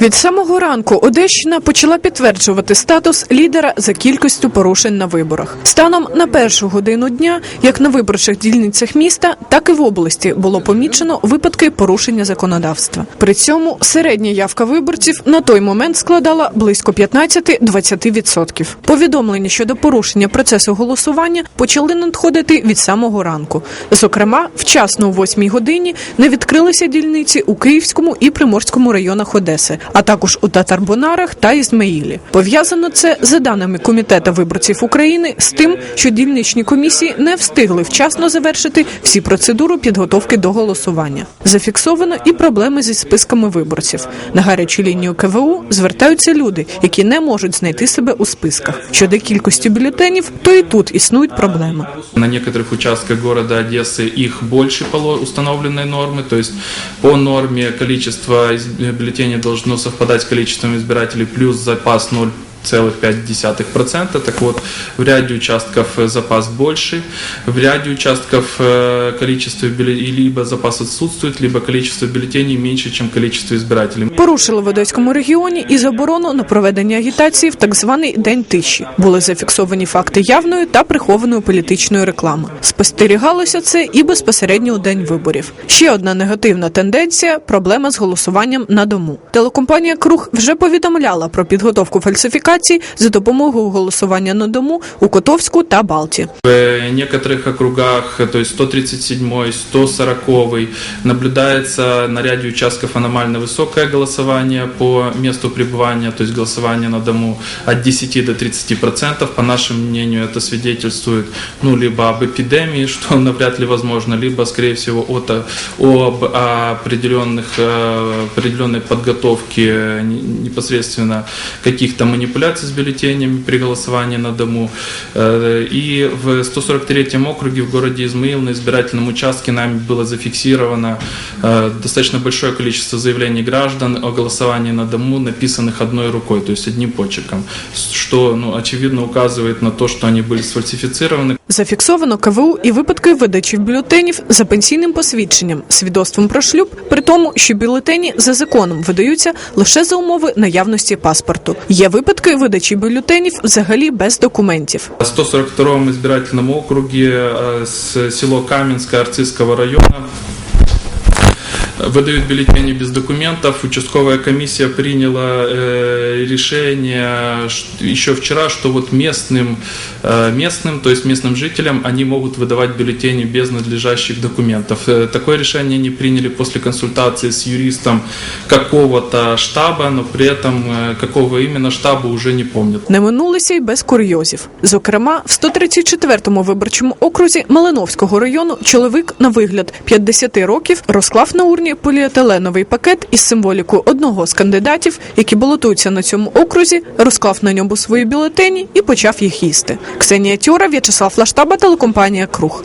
Від самого ранку Одещина почала підтверджувати статус лідера за кількістю порушень на виборах. Станом на першу годину дня, як на виборчих дільницях міста, так і в області було помічено випадки порушення законодавства. При цьому середня явка виборців на той момент складала близько 15-20%. Повідомлення щодо порушення процесу голосування почали надходити від самого ранку. Зокрема, вчасно о 8 годині не відкрилися дільниці у Київському і Приморському районах Одеси, а також у Татарбонарах та Ізмаїлі. Пов'язано це за даними Комітету виборців України з тим, що дільничні комісії не встигли вчасно завершити всі процедури підготовки до голосування. Зафіксовано і проблеми зі списками виборців. На гарячу лінію КВУ звертаються люди, які не можуть знайти себе у списках. Щодо кількості бюлетенів, то і тут існують проблеми. На некоторых участках города Одессы их больше поло установленной нормы, то есть по норме количество из- бюллетеней должно совпадать с количеством избирателей плюс запас 0,5%. Так вот, в ряде участков э, запас больше, в ряде участков э, количество бюлле- либо запас отсутствует, либо количество бюллетеней меньше, чем количество избирателей. Порушили в Одеському регіоні і заборону на проведення агітації в так званий день тиші. Були зафіксовані факти явної та прихованої політичної реклами. Спостерігалося це і безпосередньо у день виборів. Ще одна негативна тенденція проблема з голосуванням на дому. Телекомпанія Круг вже повідомляла про підготовку фальсифікацій за допомогою голосування на дому у Котовську та Балті. В некоторых округах, то есть 137, 140, наблюдается на ряде участков аномально высокое голосование по месту пребывания, то есть голосование на дому от 10 до 30 процентов. По нашему мнению, это свидетельствует ну, либо об эпидемии, что навряд ли возможно, либо, скорее всего, от, об определенных, э, определенной подготовке э, не- непосредственно каких-то манипуляций с бюллетенями при голосовании на дому. Э, И в 143 округе в городе Измаил на избирательном участке нами было зафиксировано э, достаточно большое количество заявлений граждан о голосовании на дому, написанных одной рукой, то есть одним почерком, что ну, очевидно указывает на то, что они были сфальсифицированы. Зафіксовано КВУ і випадки видачі бюлетенів за пенсійним посвідченням, свідоцтвом про шлюб, при тому, що бюлетені за законом видаються лише за умови наявності паспорту. Є випадки видачі бюлетенів взагалі без документів. В 142 избирательном округе округі с село Кам'янське Арцизького района выдают бюллетени без документов. Участковая комиссия приняла э, решение ш- еще вчера, что вот местным, э, местным, то есть местным жителям, они могут выдавать бюллетени без надлежащих документов. Э, такое решение они приняли после консультации с юристом какого-то штаба, но при этом э, какого именно штаба уже не помнят. Не минулися й без курйозів. Зокрема, в 134-му виборчому окрузі Малиновського району чоловік на вигляд 50 років розклав на урні поліетиленовий пакет із символікою одного з кандидатів, які балотуються на цьому окрузі, розклав на ньому свої бюлетені і почав їх їсти. Ксенія Тюра, В'ячеслав Лаштаба, телекомпанія Круг.